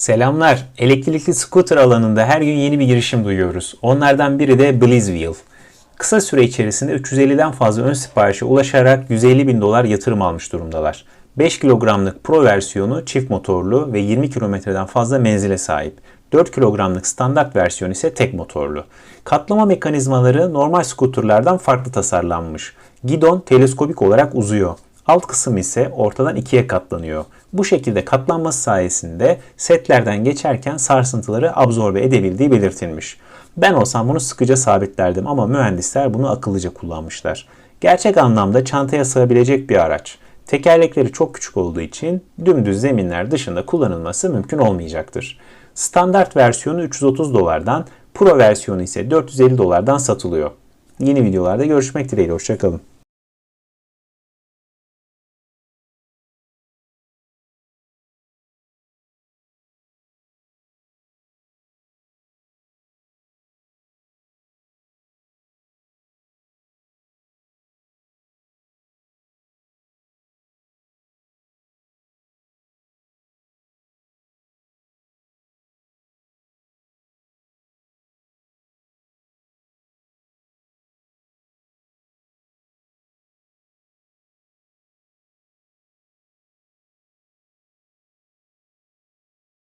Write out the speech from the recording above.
Selamlar. Elektrikli scooter alanında her gün yeni bir girişim duyuyoruz. Onlardan biri de Blizzwheel. Kısa süre içerisinde 350'den fazla ön siparişe ulaşarak 150 bin dolar yatırım almış durumdalar. 5 kilogramlık Pro versiyonu çift motorlu ve 20 kilometreden fazla menzile sahip. 4 kilogramlık standart versiyon ise tek motorlu. Katlama mekanizmaları normal skuterlardan farklı tasarlanmış. Gidon teleskobik olarak uzuyor. Alt kısım ise ortadan ikiye katlanıyor. Bu şekilde katlanması sayesinde setlerden geçerken sarsıntıları absorbe edebildiği belirtilmiş. Ben olsam bunu sıkıca sabitlerdim ama mühendisler bunu akıllıca kullanmışlar. Gerçek anlamda çantaya sığabilecek bir araç. Tekerlekleri çok küçük olduğu için dümdüz zeminler dışında kullanılması mümkün olmayacaktır. Standart versiyonu 330 dolardan, Pro versiyonu ise 450 dolardan satılıyor. Yeni videolarda görüşmek dileğiyle, hoşçakalın.